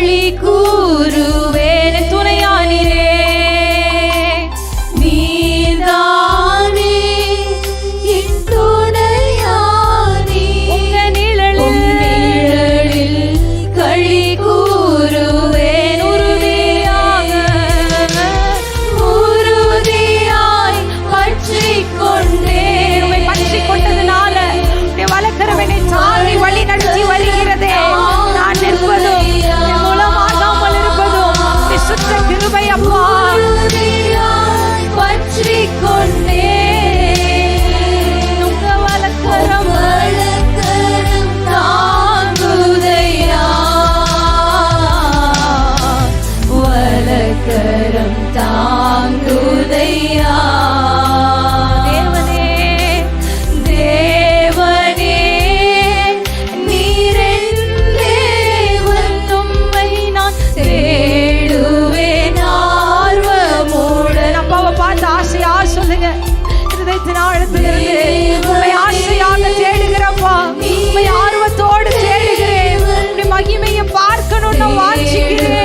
வழி கூறுவே துணையானிரே நீதானே துணையானி நிழலில் கூ சொல்லுங்க. இருதயத்தின் ஆழத்திலிருந்து உண்மை ஆசையாக தேடுகிறப்பா உண்மை ஆர்வத்தோடு தேடுகிறேன். மகிமையை பார்க்கணும்னு நான் வாஞ்சிக்கிறேன்.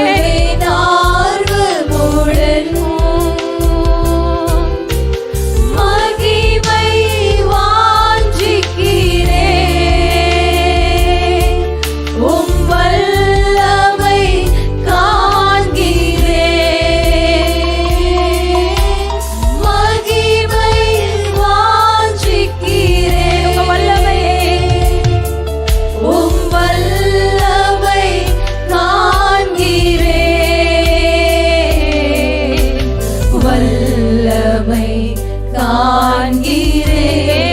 காண்கிறேன்.